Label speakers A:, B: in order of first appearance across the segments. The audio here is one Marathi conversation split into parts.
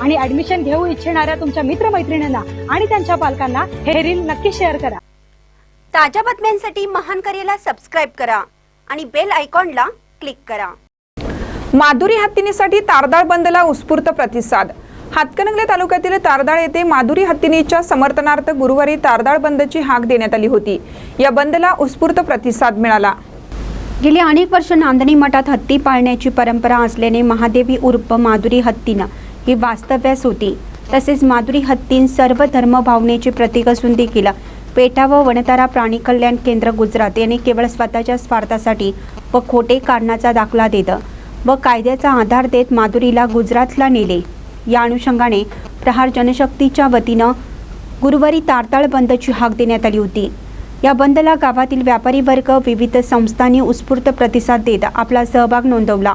A: आणि ऍडमिशन घेऊ इच्छिणाऱ्या तुमच्या मित्रमैत्रिणींना आणि त्यांच्या पालकांना हे रील नक्की शेअर करा.
B: ताज्या बातम्यांसाठी महान करेला सबस्क्राईब करा आणि बेल आयकॉनला क्लिक करा.
C: माधुरी हत्तीनीसाठी तारदाळ बंदला उत्स्फूर्त प्रतिसाद. हातकणंगले तालुक्यातील तारदाळ येथे माधुरी हत्तीनीच्या समर्थनार्थ गुरुवारी तारदाळ बंदची हाक देण्यात आली होती. या बंदला उत्स्फूर्त प्रतिसाद मिळाला.
B: गेली अनेक वर्ष नांदणी मठात हत्ती पाळण्याची परंपरा असल्याने महादेवी उर्फ माधुरी हत्तीनं ही वास्तव्यास होती. तसेच माधुरी हत्तीन सर्व धर्म भावनेचे प्रतीक असून देखील पेठा व वनतारा प्राणी कल्याण केंद्र गुजरात यांनी केवळ स्वतःच्या स्वार्थासाठी व खोटे कारणाचा दाखला देत व कायद्याचा आधार देत माधुरीला गुजरातला नेले. या अनुषंगाने प्रहार जनशक्तीच्या वतीनं गुरुवारी तारताळ बंदची हाक देण्यात आली होती. या बंदला गावातील व्यापारी वर्ग विविध संस्थांनी उत्स्फूर्त प्रतिसाद देत आपला सहभाग नोंदवला.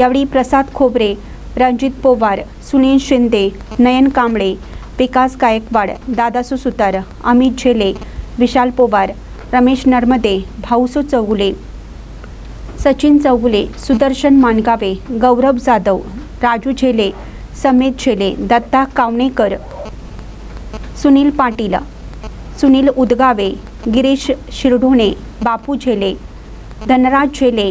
B: यावेळी प्रसाद खोबरे रणजित पोवार सुनील शिंदे नयन कांबळे विकास गायकवाड दादासू सुतार अमित झेले विशाल पोवार रमेश नर्मदे भाऊसू चौगुले सचिन चौगुले सुदर्शन मानगावे गौरव जाधव राजू झेले समेत झेले दत्ता कावणेकर सुनील पाटील सुनील उदगावे गिरीश शिरढोणे बापू झेले धनराज झेले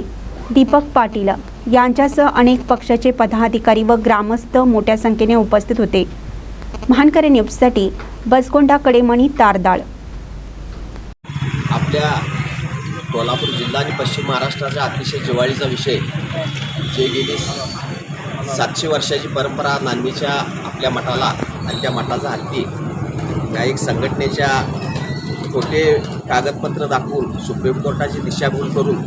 B: दीपक पाटील यांच्यासह अनेक पक्षाचे पदाधिकारी व ग्रामस्थ मोठ्या संख्येने उपस्थित होते. महानकरे न्यूजसाठी बसगोंडा कडेमणी तारदाळ.
D: आपल्या कोल्हापूर जिल्हा आणि पश्चिम महाराष्ट्राचा अतिशय जिव्हाळीचा विषय जे गेली सातशे वर्षाची परंपरा नांदीच्या आपल्या मठाला आणि त्या मठाचा हत्ती या एक संघटनेच्या खोटे कागदपत्र दाखवून सुप्रीम कोर्टाची दिशाभूल करून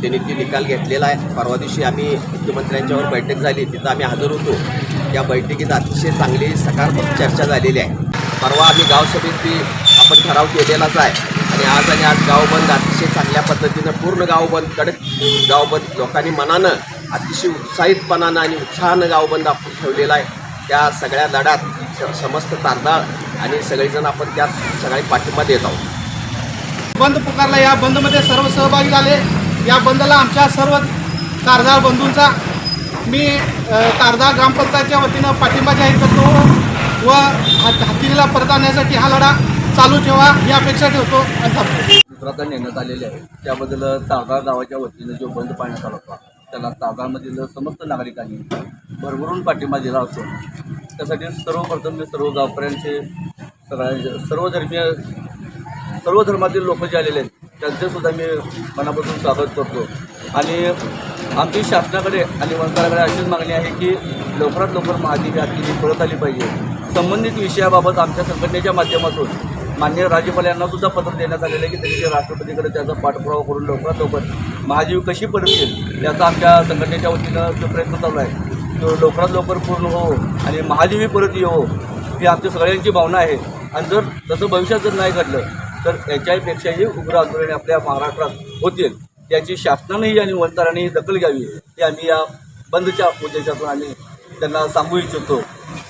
D: त्यांनी ती निकाल घेतलेला आहे. परवा दिवशी आम्ही मुख्यमंत्र्यांच्यावर बैठक झाली. तिथं आम्ही हजर होतो. त्या बैठकीत अतिशय चांगली सकारात्मक चर्चा झालेली आहे. परवा आम्ही गावसभेत ती आपण ठराव केलेलाच आहे. आणि आज आणि आज गाव बंद अतिशय चांगल्या पद्धतीनं पूर्ण गाव बंद कडक गाव बंद. लोकांनी मनानं अतिशय उत्साहितपणानं आणि उत्साहानं गाव बंद आपण ठेवलेला आहे. त्या सगळ्या लढ्यात समस्त तारदाळ आणि सगळेजण आपण त्यात सगळ्या पाठिंबा देत आहोत.
E: बंद पुकारला. या बंदमध्ये सर्व सहभागी झाले. या बंदला आमच्या सर्व कारदार बंधूंचा मी कारदार ग्रामपंचायतच्या वतीनं पाठिंबा जाहीर करतो व हातीला परत आणण्यासाठी हा लढा चालू ठेवा ही अपेक्षा ठेवतो आणि थांबतो.
F: नेण्यात आलेले आहे. त्याबद्दल तागाळ गावाच्या वतीनं जो बंद पाळण्यात आला होता त्याला तागाळमधील समस्त नागरिकांनी भरभरून पाठिंबा दिला असून त्यासाठी सर्वप्रथम मी सर्व गावकऱ्यांचे सर्व धर्मीय सर्व धर्मातील लोक जे आलेले आहेत त्यांचेसुद्धा मी मनापासून स्वागत करतो. आणि आमची शासनाकडे आणि मंत्रालयाकडे अशीच मागणी आहे की लवकरात लवकर महादेवी हाती परत आली पाहिजे. संबंधित विषयाबाबत आमच्या संघटनेच्या माध्यमातून मान्य राज्यपाल यांनासुद्धा पत्र देण्यात आलेलं आहे की त्यांनी राष्ट्रपतीकडे त्याचा पाठपुरावा करून लवकरात लवकर महादेवी कशी परत येईल याचा आमच्या संघटनेच्या वतीनं जो प्रयत्न चालू आहे तो लवकरात लवकर पूर्ण हो आणि महादेवी परत येऊ ही आमच्या सगळ्यांची भावना आहे. आणि जर तसं भविष्यात जर नाही घडलं तर त्याच्याहीपेक्षाही उग्र आंदोलने आपल्या महाराष्ट्रात होतील. त्याची शासनानेही आणि वंतारानेही दखल घ्यावी हे आम्ही या बंदच्या उद्देशातून आम्ही त्यांना सांगू इच्छितो.